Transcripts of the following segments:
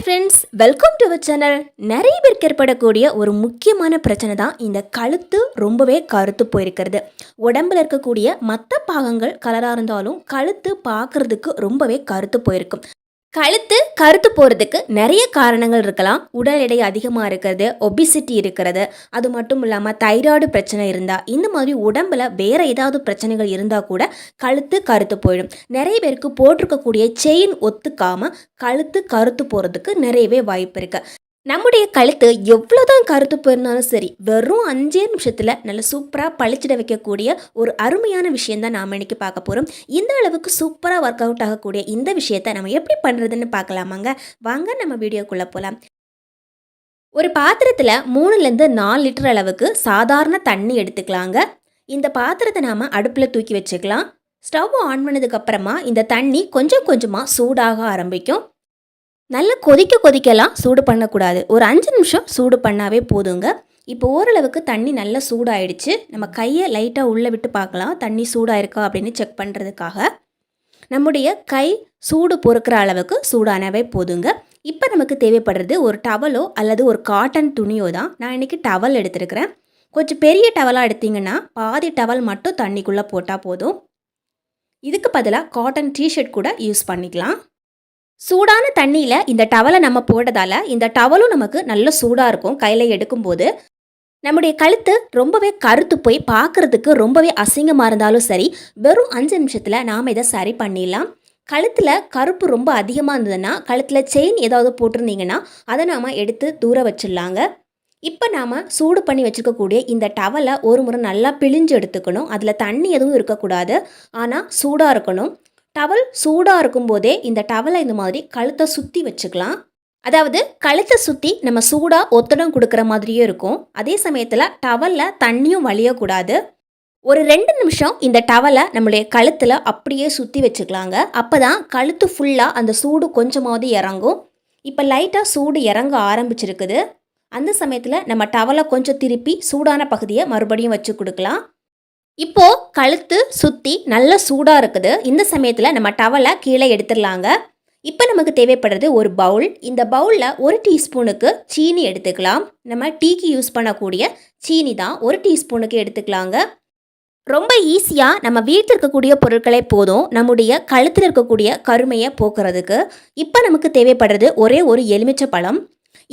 Hi friends welcome to our channel நிறைய பேருக்கு ஏற்படக்கூடிய ஒரு முக்கியமான பிரச்சனை தான் இந்த கழுத்து ரொம்பவே கருத்து போயிருக்கிறது. உடம்புல இருக்கக்கூடிய மற்ற பாகங்கள் கலராக இருந்தாலும் கழுத்து பார்க்கறதுக்கு ரொம்பவே கருத்து போயிருக்கும். கழுத்து கருத்து போகிறதுக்கு நிறைய காரணங்கள் இருக்கலாம். உடல் எடை அதிகமாக இருக்கிறது ஒபிசிட்டி இருக்கிறது. அது மட்டும் இல்லாமல் தைராய்டு பிரச்சனை இருந்தால் இந்த மாதிரி உடம்பில் வேறு ஏதாவது பிரச்சனைகள் இருந்தால் கூட கழுத்து கருத்து போயிடும். நிறைய பேருக்கு போட்டிருக்கக்கூடிய செயின் ஒத்துக்காமல் கழுத்து கருத்து போகிறதுக்கு நிறையவே வாய்ப்பு இருக்குது நம்முடைய கழுத்து எவ்வளோதான் கருத்து போயிருந்தாலும் சரி வெறும் அஞ்சே நிமிஷத்தில் நல்ல சூப்பராக பளிச்சிட வைக்கக்கூடிய ஒரு அருமையான விஷயம் தான் நாம் இன்றைக்கி பார்க்க போகிறோம் இந்த அளவுக்கு சூப்பராக ஒர்க் அவுட் ஆகக்கூடிய இந்த விஷயத்தை நம்ம எப்படி பண்ணுறதுன்னு பார்க்கலாமாங்க? வாங்க நம்ம வீடியோக்குள்ளே போகலாம் ஒரு பாத்திரத்தில் மூணுலேருந்து நாலு லிட்டர் அளவுக்கு சாதாரண தண்ணி எடுத்துக்கலாங்க. இந்த பாத்திரத்தை நாம் அடுப்பில் தூக்கி வச்சுக்கலாம். ஸ்டவ் ஆன் பண்ணதுக்கப்புறமா இந்த தண்ணி கொஞ்சம் கொஞ்சமாக சூடாக ஆரம்பிக்கும். நல்லா கொதிக்க கொதிக்கலாம் சூடு பண்ணக்கூடாது. ஒரு அஞ்சு நிமிஷம் சூடு பண்ணாவே போதுங்க. இப்போ ஓரளவுக்கு தண்ணி நல்லா சூடாயிடுச்சு. நம்ம கையை லைட்டாக உள்ளே விட்டு பார்க்கலாம். தண்ணி சூடாயிருக்கா அப்படின்னு செக் பண்ணுறதுக்காக நம்முடைய கை சூடு பொறுக்கிற அளவுக்கு சூடானவே போதுங்க. இப்போ நமக்கு தேவைப்படுறது ஒரு டவலோ அல்லது ஒரு காட்டன் துணியோ தான். நான் இன்றைக்கி டவல் எடுத்துருக்கிறேன். கொஞ்சம் பெரிய டவலாக எடுத்தீங்கன்னா பாதி டவல் மட்டும் தண்ணிக்குள்ளே போட்டால் போதும். இதுக்கு பதிலாக காட்டன் டிஷர்ட் கூட யூஸ் பண்ணிக்கலாம். சூடான தண்ணியில் இந்த டவலை நம்ம போட்டதால் இந்த டவலும் நமக்கு நல்ல சூடாக இருக்கும் கையில் எடுக்கும்போது. நம்முடைய கழுத்து ரொம்பவே கருத்து போய் பார்க்குறதுக்கு ரொம்பவே அசிங்கமாக இருந்தாலும் சரி வெறும் அஞ்சு நிமிஷத்தில் நாம் இதை சரி பண்ணிடலாம். கழுத்தில் கருப்பு ரொம்ப அதிகமாக இருந்ததுன்னா கழுத்தில் செயின் ஏதாவது போட்டிருந்தீங்கன்னா அதை நாம் எடுத்து தூர வச்சிடலாங்க. இப்போ நாம் சூடு பண்ணி வச்சுருக்கக்கூடிய இந்த டவலை ஒரு முறை நல்லா பிழிஞ்சு எடுத்துக்கணும். அதில் தண்ணி எதுவும் இருக்கக்கூடாது. ஆனால் சூடாக இருக்கணும். டவல் சூடாக இருக்கும்போதே இந்த டவலை இந்த மாதிரி கழுத்தை சுற்றி வச்சுக்கலாம். அதாவது கழுத்தை சுற்றி நம்ம சூடாக ஒத்தடம் கொடுக்குற மாதிரியே இருக்கும். அதே சமயத்தில் டவலில் தண்ணியும் வழியக்கூடாது. ஒரு ரெண்டு நிமிஷம் இந்த டவலை நம்மளுடைய கழுத்தில் அப்படியே சுற்றி வச்சுக்கலாங்க. அப்போ தான் கழுத்து ஃபுல்லாக அந்த சூடு கொஞ்சமாவது இறங்கும். இப்போ லைட்டாக சூடு இறங்க ஆரம்பிச்சிருக்குது. அந்த சமயத்தில் நம்ம டவலை கொஞ்சம் திருப்பி சூடான பகுதியை மறுபடியும் வச்சு கொடுக்கலாம். இப்போது கழுத்து சுற்றி நல்ல சூடாக இருக்குது. இந்த சமயத்தில் நம்ம டவலை கீழே எடுத்துடலாங்க. இப்போ நமக்கு தேவைப்படுறது ஒரு பவுல் இந்த பவுலில் ஒரு டீஸ்பூனுக்கு சீனி எடுத்துக்கலாம். நம்ம டீக்கு யூஸ் பண்ணக்கூடிய சீனி தான் ஒரு டீஸ்பூனுக்கு எடுத்துக்கலாங்க. ரொம்ப ஈஸியாக நம்ம வீட்டில் இருக்கக்கூடிய பொருட்களே போதும். நம்முடைய கழுத்தில் இருக்கக்கூடிய கருமையை போக்குறதுக்கு. இப்போ நமக்கு தேவைப்படுறது ஒரே ஒரு எலுமிச்சப்பழம்.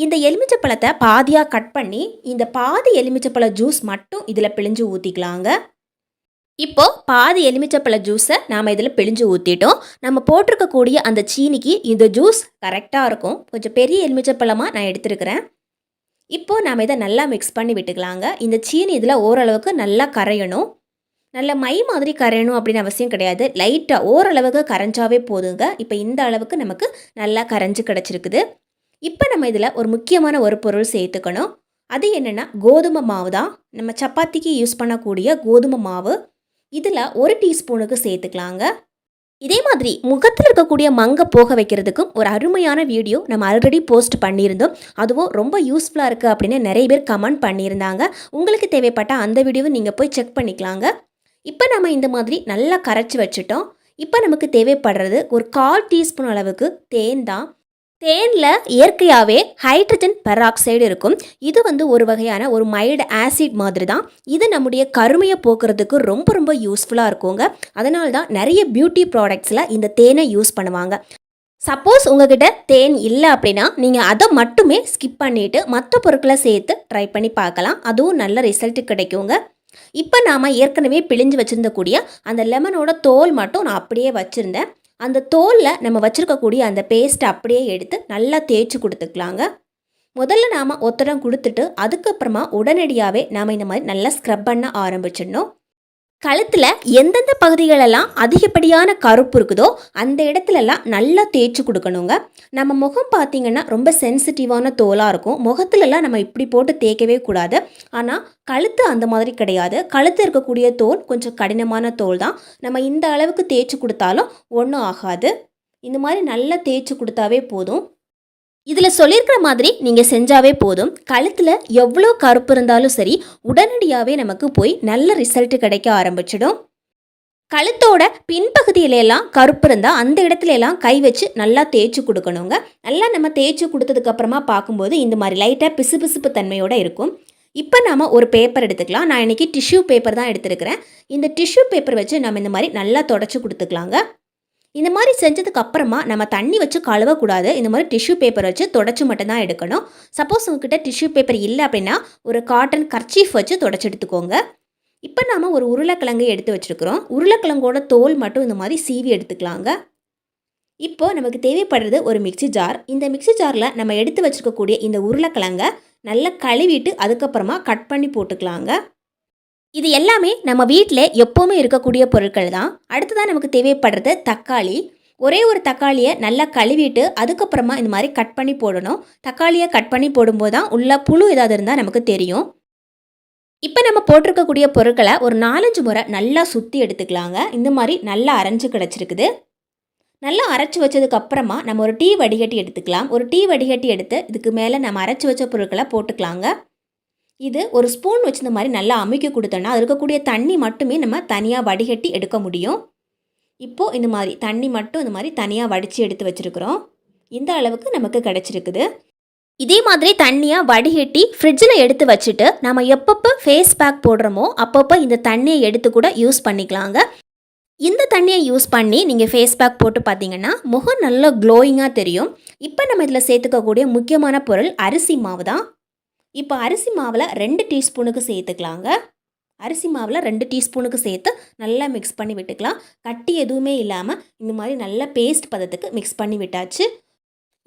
இந்த எலுமிச்சை பழத்தை பாதியாக கட் பண்ணி இந்த பாதி எலுமிச்சப்பழ ஜூஸ் மட்டும் இதில் பிழிஞ்சு ஊற்றிக்கலாங்க இப்போ பாதி எலுமிச்சப்பழ ஜூஸை நாம் இதில் பிழிஞ்சு ஊற்றிட்டோம் நம்ம போட்டிருக்கக்கூடிய அந்த சீனிக்கு இந்த ஜூஸ் கரெக்டாக இருக்கும். கொஞ்சம் பெரிய எலுமிச்சப்பழமாக நான் எடுத்துருக்கிறேன். இப்போது நாம் இதை நல்லா மிக்ஸ் பண்ணி விட்டுக்கலாங்க. இந்த சீனி இதில் ஓரளவுக்கு நல்லா கரையணும். நல்ல மை மாதிரி கரையணும் அப்படின்னு அவசியம் கிடையாது. லைட்டாக ஓரளவுக்கு கரைஞ்சாவே போதுங்க. இப்போ இந்த அளவுக்கு நமக்கு நல்லா கரைஞ்சி கிடச்சிருக்குது. இப்போ நம்ம இதில் ஒரு முக்கியமான ஒரு பொருள் சேர்த்துக்கணும். அது என்னென்னா கோதுமை மாவு தான் நம்ம சப்பாத்திக்கு யூஸ் பண்ணக்கூடிய கோதுமை மாவு. இதில் ஒரு டீஸ்பூனுக்கு சேர்த்துக்கலாங்க. இதே மாதிரி முகத்தில் இருக்கக்கூடிய மங்கை போக வைக்கிறதுக்கும் ஒரு அருமையான வீடியோ நம்ம ஆல்ரெடி போஸ்ட் பண்ணியிருந்தோம். அதுவும் ரொம்ப யூஸ்ஃபுல்லாக இருக்குது அப்படின்னு நிறைய பேர் கமெண்ட் பண்ணியிருந்தாங்க. உங்களுக்கு தேவைப்பட்ட அந்த வீடியோவை நீங்கள் போய் செக் பண்ணிக்கலாங்க. இப்போ நம்ம இந்த மாதிரி நல்லா கரைச்சி வச்சுட்டோம். இப்போ நமக்கு தேவைப்படுறது ஒரு கால் டீஸ்பூன் அளவுக்கு தேன் தான். தேனில் இயற்கையாகவே ஹைட்ரஜன் பெராக்சைடு இருக்கும். இது வந்து ஒரு வகையான ஒரு மைல்டு ஆசிட் மாதிரி தான் இது நம்முடைய கருமையை போக்குறதுக்கு ரொம்ப ரொம்ப யூஸ்ஃபுல்லாக இருக்குங்க. அதனால தான் நிறைய பியூட்டி ப்ராடக்ட்ஸில் இந்த தேனை யூஸ் பண்ணுவாங்க. சப்போஸ் உங்ககிட்ட தேன் இல்லை அப்படின்னா நீங்கள் அதை மட்டுமே ஸ்கிப் பண்ணிவிட்டு மற்ற பொருட்களை சேர்த்து ட்ரை பண்ணி பார்க்கலாம். அதுவும் நல்ல ரிசல்ட் கிடைக்குங்க. இப்போ நாம் ஏற்கனவே பிழிஞ்சு வச்சுருந்தக்கூடிய அந்த லெமனோட தோல் மட்டும் நான் அப்படியே வச்சுருந்தேன். அந்த தோலில் நம்ம வச்சுருக்கக்கூடிய அந்த பேஸ்ட்டை அப்படியே எடுத்து நல்லா தேய்ச்சி கொடுத்துக்கலாங்க. முதல்ல நாம் ஒத்தடம் கொடுத்துட்டு அதுக்கப்புறமா உடனடியாகவே நாம் இந்த மாதிரி நல்லா ஸ்க்ரப் பண்ண ஆரம்பிச்சிடணும். கழுத்தில் எந்தெந்த பகுதிகளெல்லாம் அதிகப்படியான கருப்பு இருக்குதோ அந்த இடத்துலலாம் நல்லா தேய்ச்சி கொடுக்கணுங்க. நம்ம முகம் பார்த்திங்கன்னா ரொம்ப சென்சிட்டிவான தோலாக இருக்கும். முகத்துலலாம் நம்ம இப்படி போட்டு தேய்க்கவே கூடாது. ஆனால் கழுத்து அந்த மாதிரி கிடையாது. கழுத்து இருக்கக்கூடிய தோல் கொஞ்சம் கடினமான தோல் தான். நம்ம இந்த அளவுக்கு தேய்ச்சி கொடுத்தாலும் ஒன்றும் ஆகாது. இந்த மாதிரி நல்லா தேய்ச்சி கொடுத்தாவே போதும். இதில் சொல்லியிருக்கிற மாதிரி நீங்கள் செஞ்சாவே போதும். கழுத்தில் எவ்வளோ கருப்பு இருந்தாலும் சரி உடனடியாகவே நமக்கு போய் நல்ல ரிசல்ட் கிடைக்க ஆரம்பிச்சிடும். கழுத்தோட பின்பகுதியில எல்லாம் கருப்பு இருந்தால் அந்த இடத்துல எல்லாம் கை வச்சு நல்லா தேய்ச்சி கொடுக்கணுங்க. நல்லா நம்ம தேய்ச்சி கொடுத்ததுக்கப்புறமா பார்க்கும்போது இந்த மாதிரி லைட்டாக பிசுபிசுப்பு தன்மையோட இருக்கும். இப்போ நாம் ஒரு பேப்பர் எடுத்துக்கலாம். நான் இன்னைக்கு டிஷ்யூ பேப்பர் தான் எடுத்துருக்கிறேன். இந்த டிஷ்யூ பேப்பர் வச்சு நம்ம இந்த மாதிரி நல்லா தொடச்சி கொடுத்துக்கலாங்க. இந்த மாதிரி செஞ்சதுக்கு அப்புறமா நம்ம தண்ணி வச்சு கழுவக்கூடாது. இந்த மாதிரி டிஷ்யூ பேப்பர் வச்சு தொடச்சி மட்டும்தான் எடுக்கணும். சப்போஸ் உங்ககிட்ட டிஷ்யூ பேப்பர் இல்லை அப்படின்னா ஒரு காட்டன் கர்ச்சீஃப் வச்சு தொடச்சி எடுத்துக்கோங்க. இப்போ நாம் ஒரு உருளைக்கிழங்கு எடுத்து வச்சுருக்கிறோம். உருளைக்கிழங்கோட தோல் மட்டும் இந்த மாதிரி சீவி எடுத்துக்கலாங்க. இப்போ நமக்கு தேவைப்படுறது ஒரு மிக்ஸி ஜார். இந்த மிக்ஸி ஜாரில் நம்ம எடுத்து வச்சுருக்கக்கூடிய இந்த உருளைக்கிழங்க நல்லா கழுவிட்டு அதுக்கப்புறமா கட் பண்ணி போட்டுக்கலாங்க. இது எல்லாமே நம்ம வீட்டில் எப்போவுமே இருக்கக்கூடிய பொருட்கள் தான். அடுத்ததான் நமக்கு தேவைப்படுறது தக்காளி. ஒரே ஒரு தக்காளியை நல்லா கழுவிட்டு அதுக்கப்புறமா இந்த மாதிரி கட் பண்ணி போடணும். தக்காளியை கட் பண்ணி போடும்போது தான் உள்ள புழு ஏதாவது இருந்தால் நமக்கு தெரியும். இப்போ நம்ம போட்டிருக்கக்கூடிய பொருட்களை ஒரு நாலஞ்சு முறை நல்லா சுற்றி எடுத்துக்கலாங்க. இந்த மாதிரி நல்லா அரைஞ்சு கிடச்சிருக்குது. நல்லா அரைச்சி வச்சதுக்கு அப்புறமா நம்ம ஒரு டீ வடிகட்டி எடுத்துக்கலாம். ஒரு டீ வடிகட்டி எடுத்து இதுக்கு மேலே நம்ம அரைச்சி வச்ச பொருட்களை போட்டுக்கலாங்க. இது ஒரு ஸ்பூன் வச்சு இந்த மாதிரி நல்லா அமுக்கி கொடுத்தோன்னா அது இருக்கக்கூடிய தண்ணி மட்டுமே நம்ம தனியாக வடிகட்டி எடுக்க முடியும். இப்போது இந்த மாதிரி தண்ணி மட்டும் இந்த மாதிரி தனியாக வடித்து எடுத்து வச்சுருக்குறோம். இந்த அளவுக்கு நமக்கு கிடச்சிருக்குது. இதே மாதிரி தண்ணியாக வடிகட்டி ஃப்ரிட்ஜில் எடுத்து வச்சுட்டு நம்ம எப்பப்போ ஃபேஸ் பேக் போடுறோமோ அப்பப்போ இந்த தண்ணியை எடுத்து கூட யூஸ் பண்ணிக்கலாங்க. இந்த தண்ணியை யூஸ் பண்ணி நீங்கள் ஃபேஸ் பேக் போட்டு பார்த்தீங்கன்னா முகம் நல்லா க்ளோயிங்காக தெரியும். இப்போ நம்ம இதில் சேர்த்துக்கக்கூடிய முக்கியமான பொருள் அரிசி மாவு தான் இப்போ அரிசி மாவில் ரெண்டு டீஸ்பூனுக்கு சேர்த்துக்கலாங்க. அரிசி மாவில் ரெண்டு டீஸ்பூனுக்கு சேர்த்து நல்லா மிக்ஸ் பண்ணி விட்டுக்கலாம். கட்டி எதுவுமே இல்லாமல் இந்த மாதிரி நல்ல பேஸ்ட் பதத்துக்கு மிக்ஸ் பண்ணி விட்டாச்சு.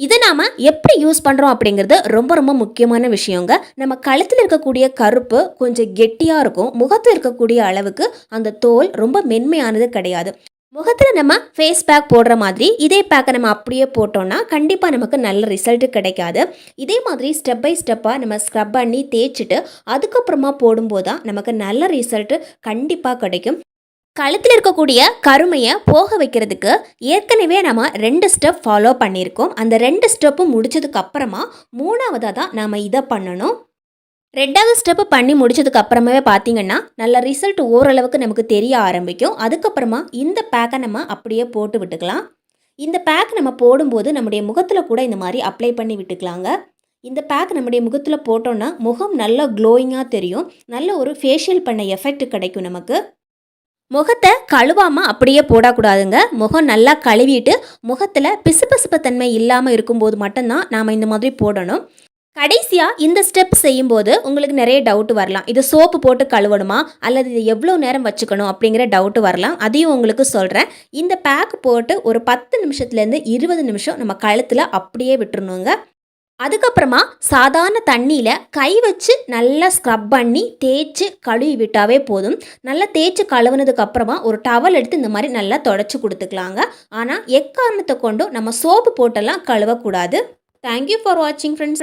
இதை நாம் எப்படி யூஸ் பண்ணுறோம் அப்படிங்கிறது ரொம்ப ரொம்ப முக்கியமான விஷயங்க. நம்ம கழுத்தில் இருக்கக்கூடிய கருப்பு கொஞ்சம் கெட்டியாக இருக்கும். முகத்தில் இருக்கக்கூடிய அளவுக்கு அந்த தோல் ரொம்ப மென்மையானது கிடையாது. முகத்தில் நம்ம ஃபேஸ் பேக் போடுற மாதிரி இதே பேக்கை நம்ம அப்படியே போட்டோம்னா கண்டிப்பாக நமக்கு நல்ல ரிசல்ட் கிடைக்காது. இதே மாதிரி ஸ்டெப் பை ஸ்டெப்பாக நம்ம ஸ்க்ரப் பண்ணி தேய்ச்சிட்டு அதுக்கப்புறமா போடும்போது தான் நமக்கு நல்ல ரிசல்ட்டு கண்டிப்பாக கிடைக்கும். கழுத்தில் இருக்கக்கூடிய கருமையை போக வைக்கிறதுக்கு ஏற்கனவே நம்ம ரெண்டு ஸ்டெப் ஃபாலோ பண்ணியிருக்கோம். அந்த ரெண்டு ஸ்டெப்பும் முடிச்சதுக்கு அப்புறமா மூணாவதாக தான் நாம் இதை பண்ணணும். ரெண்டாவது ஸ்டெப்பு பண்ணி முடிச்சதுக்கு அப்புறமே பார்த்தீங்கன்னா நல்ல ரிசல்ட் ஓரளவுக்கு நமக்கு தெரிய ஆரம்பிக்கும். அதுக்கப்புறமா இந்த பேக்கை நம்ம அப்படியே போட்டு விட்டுக்கலாம். இந்த பேக் நம்ம போடும்போது நம்முடைய முகத்தில் கூட இந்த மாதிரி அப்ளை பண்ணி விட்டுக்கலாங்க. இந்த பேக் நம்முடைய முகத்தில் போட்டோன்னா முகம் நல்லா க்ளோயிங்காக தெரியும். நல்ல ஒரு ஃபேஷியல் பண்ண எஃபெக்ட் கிடைக்கும் நமக்கு. முகத்தை கழுவாமல் அப்படியே போடக்கூடாதுங்க. முகம் நல்லா கழுவிட்டு முகத்தில் பிசுபிசுப்பு தன்மை இல்லாமல் இருக்கும்போது மட்டும்தான் நாம் இந்த மாதிரி போடணும். கடைசியாக இந்த ஸ்டெப் செய்யும்போது உங்களுக்கு நிறைய டவுட் வரலாம். இது சோப்பு போட்டு கழுவணுமா? அல்லது இது எவ்வளோ நேரம் வச்சுக்கணும் அப்படிங்கிற டவுட்டு வரலாம். அதையும் உங்களுக்கு சொல்கிறேன் இந்த பேக் போட்டு ஒரு பத்து நிமிஷத்துலேருந்து இருபது நிமிஷம் நம்ம கழுத்தில் அப்படியே விட்டுருணுங்க அதுக்கப்புறமா சாதாரண தண்ணியில் கை வச்சு நல்லா ஸ்க்ரப் பண்ணி தேய்ச்சி கழுவி விட்டாவே போதும். நல்லா தேய்ச்சி கழுவுனதுக்கு அப்புறமா ஒரு டவல் எடுத்து இந்த மாதிரி நல்லா தொடச்சி கொடுத்துக்கலாங்க. ஆனால் எக்காரணத்தை கொண்டும் நம்ம சோப்பு போட்டெல்லாம் கழுவக்கூடாது. தேங்க்யூ ஃபார் வாட்சிங் ஃப்ரெண்ட்ஸ்